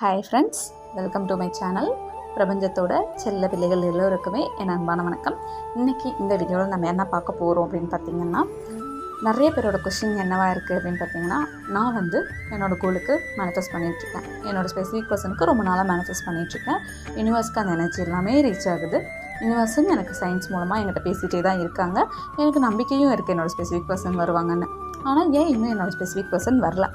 Hi friends welcome to my channel பிரபஞ்சத்தோட செல்ல பிள்ளைகள் எல்லோருக்குமே என் அன்பான வணக்கம். இன்றைக்கி இந்த வீடியோவில் நம்ம என்ன பார்க்க போகிறோம் அப்படின்னு பார்த்தீங்கன்னா நிறைய பேரோட கொஷின் என்னவாக இருக்குது அப்படின்னு பார்த்தீங்கன்னா நான் வந்து என்னோடய கோலுக்கு மேனிஃபெஸ்ட் பண்ணிகிட்ருக்கேன் என்னோடய ஸ்பெசிஃபிக் பர்சனுக்கு ரொம்ப நாளாக மேனிஃபெஸ்ட் பண்ணிகிட்ருக்கேன் யூனிவர்ஸ்க்கு அந்த எனர்ஜி எல்லாமே ரீச் ஆகுது. யூனிவர்ஸும் எனக்கு சயின்ஸ் மூலமாக என்கிட்ட பேசிகிட்டே தான் இருக்காங்க. எனக்கு நம்பிக்கையும் இருக்குது என்னோடய ஸ்பெசிஃபிக் பர்சன் வருவாங்கன்னு. ஆனால் ஏன் இன்னும் என்னோடய ஸ்பெசிஃபிக் பர்சன் வரல?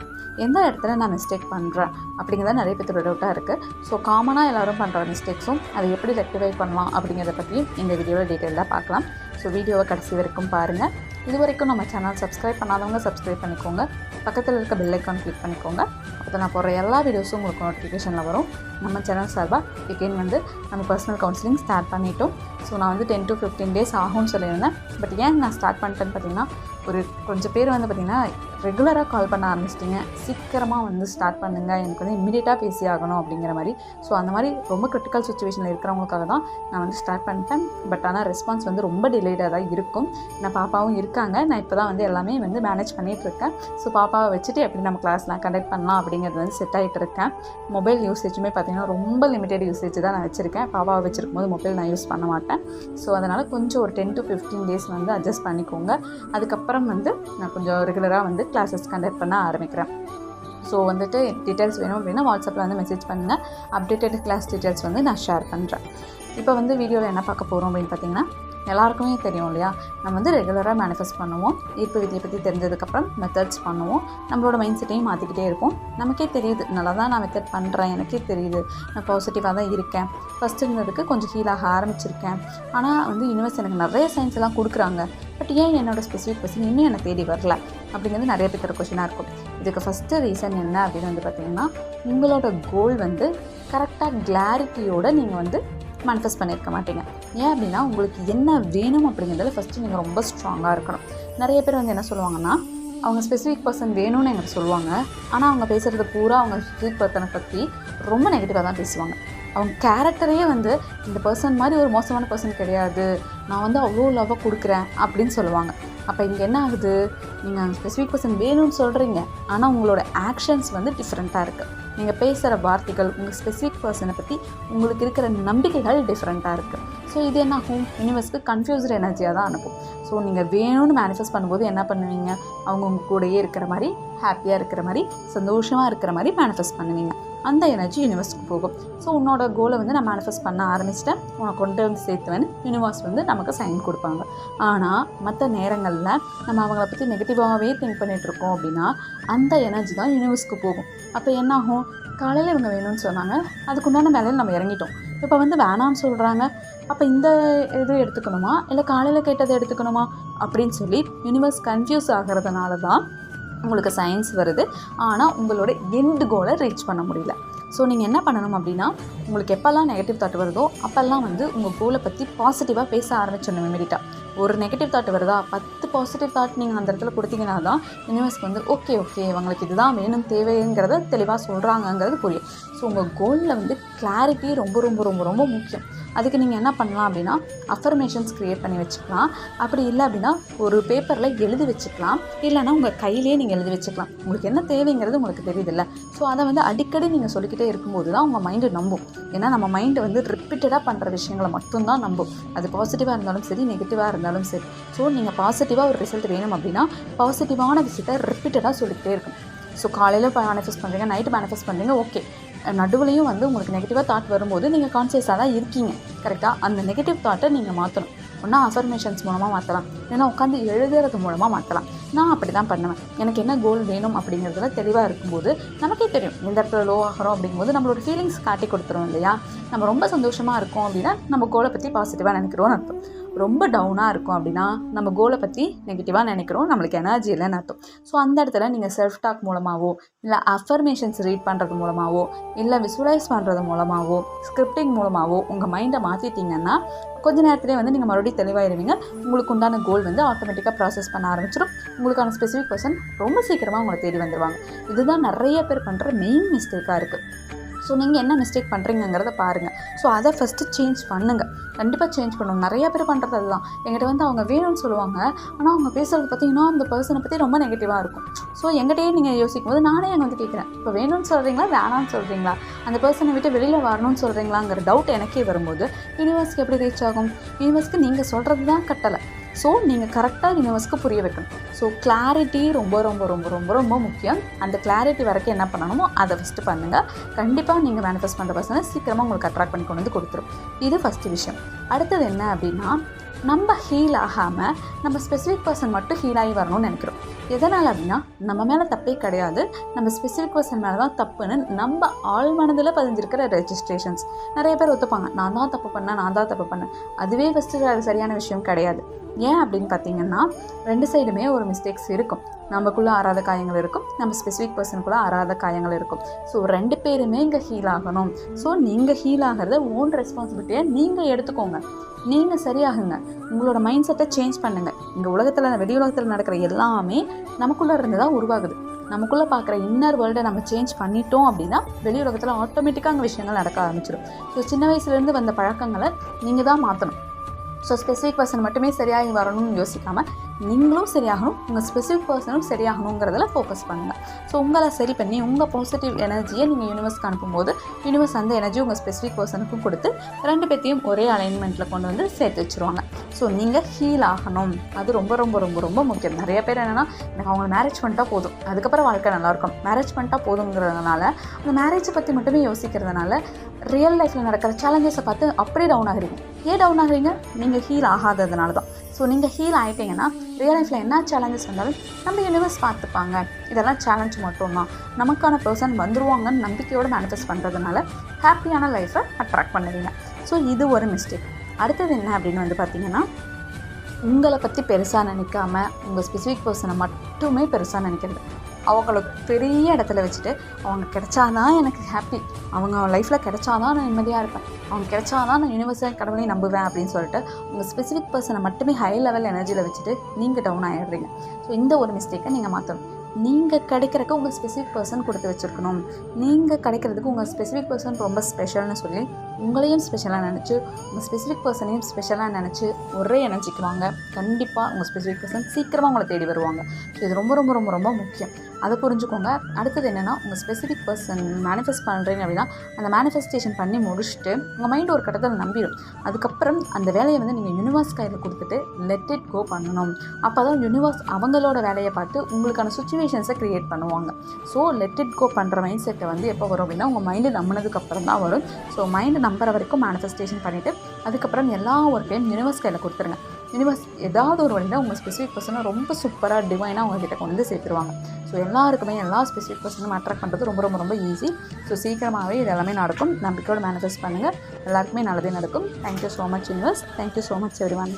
எந்த இடத்துல நான் மிஸ்டேக் பண்ணுறேன் அப்படிங்கிறத நிறைய பேர்த்தோட டவுட்டாக இருக்குது ஸோ காமனாக எல்லோரும் பண்ணுற மிஸ்டேக்ஸும் அதை எப்படி ரெக்டிஃபை பண்ணலாம் அப்படிங்கிறத பற்றியும் இந்த வீடியோவில் டீட்டெயிலாக பார்க்கலாம். ஸோ வீடியோவை கடைசி வரைக்கும் பாருங்கள் இது வரைக்கும் நம்ம சேனல் சப்ஸ்கிரைப் பண்ணாதவங்க சப்ஸ்கிரைப் பண்ணிக்கோங்க. பக்கத்தில் இருக்க பெல் ஐக்கான் கிளிக் பண்ணிக்கோங்க. அப்போ நான் போடுற எல்லா வீடியோஸும் உங்களுக்கு நோட்டிஃபிகேஷனில் வரும். நம்ம சேனல் சார்பாக எகெயின் வந்து நம்ம பர்சனல் கவுன்சிலிங் ஸ்டார்ட் பண்ணிட்டோம். ஸோ நான் வந்து டென் டு ஃபிஃப்டீன் டேஸ் ஆகும்னு சொல்லியிருந்தேன். பட் ஏன் நான் ஸ்டார்ட் பண்ணிட்டேன்னு பார்த்தீங்கன்னா ஒரு கொஞ்சம் பேர் வந்து பார்த்திங்கன்னா ரெகுலராக கால் பண்ண ஆரம்பிச்சிட்டிங்க. சீக்கிரமாக வந்து ஸ்டார்ட் பண்ணுங்கள் எனக்கு வந்து இம்மிடியட்டாக பேசி ஆகணும் அப்படிங்கிற மாதிரி. ஸோ அந்த மாதிரி ரொம்ப கிரிட்டிக்கல் சுச்சுவேஷனில் இருக்கிறவங்களுக்காக தான் நான் வந்து ஸ்டார்ட் பண்ணிட்டேன். பட் ஆனால் ரெஸ்பான்ஸ் வந்து ரொம்ப டிலேடாக தான் இருக்கும். நான் பாப்பாவும் இருக்காங்க. நான் இப்போ தான் வந்து எல்லாமே வந்து மேனேஜ் பண்ணிகிட்டு இருக்கேன். ஸோ பாப்பாவை வச்சுட்டு எப்படி நம்ம கிளாஸ்லாம் கண்டக்ட் பண்ணலாம் அப்படிங்கிறது வந்து செட் ஆகிட்டு இருக்கேன். மொபைல் யூசேஜுமே பார்த்திங்கன்னா ரொம்ப லிமிட்டெட் யூசேஜ் தான் நான் வச்சுருக்கேன். பாப்பாவை வச்சிருக்கும் போது மொபைல் நான் யூஸ் பண்ண மாட்டேன். ஸோ அதனால் கொஞ்சம் ஒரு டென் டு ஃபிஃப்டீன் டேஸ் வந்து அட்ஜஸ்ட் பண்ணிக்கோங்க. அதுக்கப்புறம் வந்து நான் கொஞ்சம் ரெகுலராக வந்து கிளாஸஸ் கண்டக்ட் பண்ண ஆரம்பிக்கிறேன். ஸோ வந்துட்டு டீட்டெயில்ஸ் வேணும் அப்படின்னா வாட்ஸ்அப்பில் வந்து மெசேஜ் பண்ணுங்கள் அப்டேட்டட் கிளாஸ் டீட்டெயில்ஸ் வந்து நான் ஷேர் பண்ணுறேன் இப்போ வந்து வீடியோவில் என்ன பார்க்க போகிறோம் அப்படின்னு பார்த்தீங்கன்னா எல்லாருக்குமே தெரியும் இல்லையா? நம்ம வந்து ரெகுலராக மேனிஃபெஸ்ட் பண்ணுவோம். ஈர்ப்பு விதியை பற்றி தெரிஞ்சதுக்கப்புறம் மெத்தட்ஸ் பண்ணுவோம். நம்மளோட மைண்ட் செட்டையும் மாற்றிக்கிட்டே இருப்போம் நமக்கே தெரியுது. நல்லா தான் நான் மெத்தட் பண்ணுறேன் எனக்கே தெரியுது. நான் பாசிட்டிவாக தான் இருக்கேன். ஃபஸ்ட் இருந்ததுக்கு கொஞ்சம் ஹீல் ஆக ஆரம்பிச்சிருக்கேன். ஆனால் வந்து யூனிவர்ஸ் எனக்கு நிறைய சயின்ஸ் எல்லாம் கொடுக்குறாங்க. பட் ஏன் என்னோடய ஸ்பெசிஃபிக் கொஸ்டின் இன்னும் என்னை தேடி வரல? அப்படிங்கிறது நிறைய பேர் கொஷினாக இருக்கும். இதுக்கு ஃபஸ்ட்டு ரீசன் என்ன அப்படின்னு வந்து பார்த்திங்கன்னா உங்களோட கோல் வந்து கரெக்டாக கிளாரிட்டியோடு நீங்கள் வந்து மேனிஃபெஸ்ட் பண்ணியிருக்க மாட்டீங்க. ஏன் அப்படின்னா உங்களுக்கு என்ன வேணும் அப்படிங்கிறதுல ஃபஸ்ட்டு நீங்கள் ரொம்ப ஸ்ட்ராங்காக இருக்கணும். நிறைய பேர் வந்து என்ன சொல்லுவாங்கன்னா அவங்க ஸ்பெசிஃபிக் பர்சன் வேணும்னு எங்களுக்கு சொல்லுவாங்க. ஆனால் அவங்க பேசுகிறது பூரா அவங்க ஸ்பெசிஃபிக் பர்சனை பற்றி ரொம்ப நெகட்டிவாக தான் பேசுவாங்க. அவங்க கேரக்டரையே வந்து இந்த பர்சன் மாதிரி ஒரு மோசமான பர்சன் கிடையாது. நான் வந்து அவ்வளோ லவ்வாக கொடுக்குறேன் அப்படின்னு சொல்லுவாங்க. அப்போ இங்கே என்ன ஆகுது? நீங்கள் ஸ்பெசிஃபிக் பர்சன் வேணும்னு சொல்கிறீங்க ஆனால் உங்களோட ஆக்ஷன்ஸ் வந்து டிஃப்ரெண்ட்டாக இருக்குது நீங்கள் பேசுகிற வார்த்தைகள் உங்கள் ஸ்பெசிஃபிக் பர்சனை பற்றி உங்களுக்கு இருக்கிற நம்பிக்கைகள் டிஃப்ரெண்ட்டாக இருக்குது ஸோ இது என்ன ஆகும் யூனிவர்ஸ்க்கு கன்ஃபியூஸ்டு எனர்ஜியாக தான் அனுப்பும். ஸோ நீங்கள் வேணும்னு மேனிஃபெஸ்ட் பண்ணும்போது என்ன பண்ணுவீங்க? அவங்க உங்கள் கூடயே இருக்கிற மாதிரி ஹாப்பியாக இருக்கிற மாதிரி சந்தோஷமாக இருக்கிற மாதிரி மேனிஃபெஸ்ட் பண்ணுவீங்க. அந்த எனர்ஜி யூனிவர்ஸ்க்கு போகும். ஸோ உன்னோட கோலை வந்து நான் மேனிஃபெஸ்ட் பண்ண ஆரம்பிச்சிட்டேன். உனக்கு கொண்டு வந்து சேர்த்துவேன் யூனிவர்ஸ் வந்து நமக்கு சைன் கொடுப்பாங்க. ஆனால் மற்ற நேரங்களில் நம்ம அவங்கள பற்றி நெகட்டிவாகவே திங்க் பண்ணிகிட்ருக்கோம் அப்படின்னா அந்த எனர்ஜி தான் யூனிவர்ஸ்க்கு போகும். அப்போ என்னாகும்? காலையில் இவங்க வேணும்னு சொன்னாங்க. அதுக்குண்டான வேலையில் நம்ம இறங்கிட்டோம். இப்போ வந்து வேணாம்னு சொல்கிறாங்க அப்போ இந்த இது எடுத்துக்கணுமா? இல்லை காலையில் கேட்டதை எடுத்துக்கணுமா? அப்படின்னு சொல்லி யூனிவர்ஸ் கன்ஃபியூஸ் ஆகிறதுனால தான் உங்களுக்கு சயின்ஸ் வருது. ஆனால் உங்களோட எண்டு கோலை ரீச் பண்ண முடியல. ஸோ நீங்கள் என்ன பண்ணணும் அப்படின்னா உங்களுக்கு எப்போல்லாம் நெகட்டிவ் தாட் வருதோ அப்போல்லாம் வந்து உங்கள் கோலை பற்றி பாசிட்டிவாக பேச ஆரம்பிச்சிடணும் இமீடியட்டாக ஒரு நெகட்டிவ் தாட் வருதா? பத்து பாசிட்டிவ் தாட் நீங்கள் அந்த இடத்துல கொடுத்தீங்கன்னா தான் யூனிவர்ஸ்க்கு வந்து ஓகே ஓகே உங்களுக்கு இதுதான் வேணும் தேவைங்கிறத தெளிவாக சொல்கிறாங்கங்கிறது புரியும். ஸோ உங்கள் கோலில் வந்து கிளாரிட்டி ரொம்ப ரொம்ப ரொம்ப ரொம்ப முக்கியம். அதுக்கு நீங்கள் என்ன பண்ணலாம் அப்படின்னா அஃபர்மேஷன்ஸ் க்ரியேட் பண்ணி வச்சுக்கலாம். அப்படி இல்லை அப்படின்னா ஒரு பேப்பரில் எழுதி வச்சுக்கலாம். இல்லைன்னா உங்கள் கையிலேயே நீங்கள் எழுதி வச்சுக்கலாம். உங்களுக்கு என்ன தேவைங்கிறது உங்களுக்கு தெரியுதில்ல. ஸோ அதை வந்து அடிக்கடி நீங்கள் சொல்லிக்கிட்டே இருக்கும்போது தான் உங்கள் மைண்டு நம்பும். ஏன்னா நம்ம மைண்டு வந்து ரிப்பீட்டடாக பண்ணுற விஷயங்களை மட்டும்தான் நம்பும். அது பாசிட்டிவாக இருந்தாலும் சரி நெகட்டிவாக இருந்தாலும் சரி. ஸோ நீங்கள் பாசிட்டிவாக ஒரு ரிசல்ட் வேணும் அப்படின்னா பாசிட்டிவான விஷயத்தை ரிப்பீட்டடாக சொல்லிக்கிட்டே இருக்கும் ஸோ காலையில் மேனிஃபெஸ்ட் பண்ணுறீங்க நைட்டு மேனிஃபெஸ்ட் பண்ணுறீங்க ஓகே நடுவுலையும் வந்து உங்களுக்கு நெகட்டிவாக தாட் வரும்போது நீங்கள் கான்சியஸாக தான் இருக்கீங்க. கரெக்டாக அந்த நெகட்டிவ் தாட்டை நீங்கள் மாற்றணும் ஒன்றா அஃபர்மேஷன்ஸ் மூலமாக மாற்றலாம் ஏன்னா உட்காந்து எழுதுறது மூலமாக மாற்றலாம் நான் அப்படி தான் பண்ணுவேன். எனக்கு என்ன கோல் வேணும் அப்படிங்கிறதுல தெளிவாக இருக்கும்போது நமக்கே தெரியும். இந்த இடத்துல லோ ஆகிறோம் அப்படிங்கும்போது நம்மளோட ஃபீலிங்ஸ் காட்டி கொடுத்துரும் இல்லையா? நம்ம ரொம்ப சந்தோஷமாக இருக்கோம் அப்படின்னா நம்ம கோலை பற்றி பாசிட்டிவாக நினைக்கிறோன்னு அர்த்தம். ரொம்ப டவுனாக இருக்கும் அப்படின்னா நம்ம கோலை பற்றி நெகட்டிவாக நினைக்கிறோம். நம்மளுக்கு எனர்ஜி இல்லைன்னு அர்த்தம். ஸோ அந்த இடத்துல நீங்கள் செல்ஃப் டாக் மூலமாகவோ இல்லை அஃபர்மேஷன்ஸ் ரீட் பண்ணுறது மூலமாகவோ இல்லை விசுவலைஸ் பண்ணுறது மூலமாகவோ ஸ்கிரிப்டிங் மூலமாகவோ உங்கள் மைண்டை மாற்றிட்டீங்கன்னா கொஞ்ச நேரத்துலேயே வந்து நீங்கள் மறுபடியும் தெளிவாயிருவீங்க. உங்களுக்கு உண்டான கோல் வந்து ஆட்டோமேட்டிக்காக ப்ராசஸ் பண்ண ஆரம்பிச்சிடும் உங்களுக்கான ஸ்பெசிஃபிக் பர்சன் ரொம்ப சீக்கிரமாக உங்களை தேடி வந்துடுவாங்க இதுதான் நிறைய பேர் பண்ணுற மெயின் மிஸ்டேக்காக இருக்குது ஸோ நீங்கள் என்ன மிஸ்டேக் பண்ணுறீங்கிறத பாருங்கள் ஸோ அதை ஃபஸ்ட்டு சேஞ்ச் பண்ணுங்கள் கண்டிப்பாக சேஞ்ச் பண்ணுவோம் நிறைய பேர் பண்ணுறது அதுதான். எங்கிட்ட வந்து அவங்க வேணும்னு சொல்லுவாங்க. ஆனால் அவங்க பேசுகிறது பார்த்தீங்கன்னா அந்த பர்சனை பற்றி ரொம்ப நெகட்டிவாக இருக்கும். ஸோ எங்கிட்டயே நீங்கள் யோசிக்கும் போது நானே அங்கே வந்து கேட்குறேன் இப்போ வேணும்னு சொல்கிறீங்களா வேணாம்னு சொல்கிறீங்களா அந்த பர்சனை விட்டு வெளியில் வரணும்னு சொல்கிறீங்களாங்கிற டவுட் எனக்கே வரும்போது யூனிவர்ஸ்க்கு எப்படி ரீச் ஆகும்? யூனிவர்ஸ்க்கு நீங்கள் சொல்கிறது தான் கட்டலை ஸோ நீங்கள் கரெக்டாக யூனிவர்ஸ்க்கு புரிய வைக்கணும். ஸோ கிளாரிட்டி ரொம்ப ரொம்ப ரொம்ப ரொம்ப ரொம்ப முக்கியம். அந்த கிளாரிட்டி வரைக்கும் என்ன பண்ணணுமோ அதை ஃபஸ்ட்டு பண்ணுங்கள் கண்டிப்பாக நீங்கள் மேனிஃபெஸ்ட் பண்ணுற பர்சனை சீக்கிரமாக உங்களுக்கு அட்ராக்ட் பண்ணி கொண்டு வந்து கொடுத்துரும். இது ஃபஸ்ட்டு விஷயம். அடுத்தது என்ன அப்படின்னா நம்ம ஹீல் ஆகாமல் நம்ம ஸ்பெசிஃபிக் பர்சன் மட்டும் ஹீல் ஆகி வரணும்னு நினைக்கிறோம். எதனால் அப்படின்னா நம்ம மேலே தப்பே கிடையாது. நம்ம ஸ்பெசிஃபிக் பர்சன் மேலே தான் தப்புன்னு நம்ம ஆள் மனதில் பதிஞ்சிருக்கிற ரெஜிஸ்ட்ரேஷன்ஸ் நிறைய பேர் ஒத்துப்பாங்க. நான் தான் தப்பு பண்ணேன் நான் தான் தப்பு பண்ணேன். அதுவே ஃபஸ்ட்டு சரியான விஷயம் கிடையாது. ஏன் அப்படின்னு பார்த்தீங்கன்னா ரெண்டு சைடுமே ஒரு மிஸ்டேக்ஸ் இருக்கும். நமக்குள்ளே ஆறாத காயங்கள் இருக்கும். நம்ம ஸ்பெசிஃபிக் பர்சனுக்குள்ளே ஆறாத காயங்கள் இருக்கும். ஸோ ரெண்டு பேருமே இங்கே ஹீல் ஆகணும். ஸோ நீங்கள் ஹீல் ஆகிறத ஓன் ரெஸ்பான்சிபிலிட்டியை நீங்கள் எடுத்துக்கோங்க. நீங்கள் சரியாகுங்க. உங்களோட மைண்ட் செட்டை சேஞ்ச் பண்ணுங்கள் இந்த உலகத்தில் வெளி உலகத்தில் நடக்கிற எல்லாமே நமக்குள்ளே இருந்து தான் உருவாகுது. நமக்குள்ளே பார்க்குற இன்னர் வேர்ல்டை நம்ம சேஞ்ச் பண்ணிட்டோம் அப்படின்னா வெளி உலகத்தில் ஆட்டோமேட்டிக்காக அங்கே விஷயங்கள் நடக்க ஆரம்பிச்சிடும் ஸோ சின்ன வயசுலேருந்து வந்த பழக்கங்களை நீங்கள் தான் மாற்றணும் ஸோ ஸ்பெசிஃபிக் பர்சன் மட்டுமே சரியாகி வரணும்னு யோசிக்காமல் நீங்களும் சரியாகணும் உங்கள் ஸ்பெசிஃபிக் பர்சனும் சரியாகணுங்கிறதுல ஃபோக்கஸ் பண்ணுங்கள் ஸோ உங்களை சரி பண்ணி உங்கள் பாசிட்டிவ் எனர்ஜியை நீங்கள் யூனிவர்ஸ்க்கு அனுப்பும்போது யூனிவர்ஸ் அந்த எனர்ஜி உங்கள் ஸ்பெசிஃபிக் பர்சனுக்கும் கொடுத்து ரெண்டு பேர்த்தையும் ஒரே அலைன்மெண்ட்டில் கொண்டு வந்து சேர்த்து வச்சுருவாங்க. ஸோ நீங்கள் ஹீல் ஆகணும். அது ரொம்ப ரொம்ப ரொம்ப ரொம்ப முக்கியம். நிறைய பேர் என்னென்னா எனக்கு அவங்க மேரேஜ் பண்ணிட்டா போதும். அதுக்கப்புறம் வாழ்க்கை நல்லாயிருக்கும் மேரேஜ் பண்ணிட்டா போதுங்கிறதுனால அந்த மேரேஜை பற்றி மட்டுமே யோசிக்கிறதுனால ரியல் லைஃப்பில் நடக்கிற சேலஞ்சஸை பார்த்து அப்படியே டவுன் ஆகிருக்கும் ஏன் டவுன் ஆகுறீங்க நீங்கள் ஹீல் ஆகாததுனால தான் ஸோ நீங்கள் ஹீல் ஆகிட்டீங்கன்னா ரியல் லைஃப்பில் என்ன சேலஞ்சஸ் வந்தாலும் நம்ம யூனிவர்ஸ் பார்த்துப்பாங்க. இதெல்லாம் சேலஞ்ச் மட்டும்தான். நமக்கான பர்சன் வந்துருவாங்கன்னு நம்பிக்கையோடு மேனிஃபெஸ்ட் பண்ணுறதுனால ஹாப்பியான லைஃப்பை அட்ராக்ட் பண்ணுவீங்க. ஸோ இது ஒரு மிஸ்டேக் அடுத்தது என்ன அப்படின்னு வந்து பார்த்தீங்கன்னா உங்களை பற்றி பெருசாக நினைக்காம உங்கள் ஸ்பெசிஃபிக் பர்சனை மட்டுமே பெருசாக நினைக்கிறது. அவங்கள பெரிய இடத்துல வச்சுட்டு அவங்க கிடைச்சாதான் எனக்கு ஹாப்பி அவங்க லைஃப்பில் கிடைச்சாதான் நான் நிம்மதியாக இருப்பேன். அவங்க கிடைச்சாதான் நான் யூனிவர்சல் கடவுளையும் நம்புவேன் அப்படின்னு சொல்லிட்டு உங்கள் ஸ்பெசிஃபிக் பர்சனை மட்டுமே ஹை லெவல் எனர்ஜியில் வச்சுட்டு நீங்கள் டவுன் ஆகிடுறீங்க ஸோ இந்த ஒரு மிஸ்டேக்கை நீங்கள் மாற்றணும் நீங்கள் கிடைக்கிறக்கு உங்கள் ஸ்பெசிஃபிக் பர்சன் கொடுத்து வச்சுருக்கணும். நீங்கள் கிடைக்கிறதுக்கு உங்கள் ஸ்பெசிஃபிக் பர்சன் ரொம்ப ஸ்பெஷல்னு சொல்லி உங்களையும் ஸ்பெஷலாக நினச்சி உங்கள் ஸ்பெசிஃபிக் பர்சனையும் ஸ்பெஷலாக நினச்சி ஒரே எனர்ஜிக்கு வாங்க. கண்டிப்பாக உங்கள் ஸ்பெசிஃபிக் பர்சன் சீக்கிரமாக உங்களை தேடி வருவாங்க. ஸோ இது ரொம்ப ரொம்ப ரொம்ப ரொம்ப முக்கியம். அதை புரிஞ்சுக்கோங்க. அடுத்தது என்னென்னா உங்கள் ஸ்பெசிஃபிக் பர்சன் மேனிஃபெஸ்ட் பண்ணுறீங்க அப்படின்னா அந்த மேனிஃபெஸ்டேஷன் பண்ணி முடிச்சுட்டு உங்கள் மைண்ட் ஒரு கட்டத்தில் நம்பிடும் அதுக்கப்புறம் அந்த வேலையை வந்து நீங்கள் யூனிவர்ஸ் கையில் கொடுத்துட்டு லெட் இட் கோ பண்ணணும். அப்போ தான் யூனிவர்ஸ் அவங்களோட வேலையை பார்த்து உங்களுக்கான சுச்சுவேஷன்ஸை க்ரியேட் பண்ணுவாங்க. ஸோ லெட் இட் கோ பண்ணுற மைண்ட் செட்டை வந்து எப்போ வரும் அப்படின்னா உங்கள் மைண்டு நம்பினதுக்கப்புறம் தான் வரும். ஸோ மைண்டு நம்புற வரைக்கும் மேனிஃபெஸ்டேஷன் பண்ணிவிட்டு அதுக்கப்புறம் எல்லா ஒர்க்கையும் யூனிவர்ஸ் கையில் கொடுத்துருங்க. யூனிவர்ஸ் ஏதாவது ஒரு வழியில் உங்கள் ஸ்பெசிஃபிக் பர்சனை ரொம்ப சூப்பராக டிவைனாக உங்ககிட்ட கொண்டு வந்து சேர்த்துருவாங்க. ஸோ எல்லாருக்குமே எல்லா ஸ்பெசிஃபிக் பர்சனும் அட்ராக்ட் பண்ணுறது ரொம்ப ரொம்ப ரொம்ப ஈஸி ஸோ சீக்கிரமாகவே இது எல்லாமே நடக்கும். நம்பிக்கையோடு மேனிஃபெஸ்ட் பண்ணுங்கள் எல்லாருக்குமே நல்லதே நடக்கும். Thank you so much universe thank you so much everyone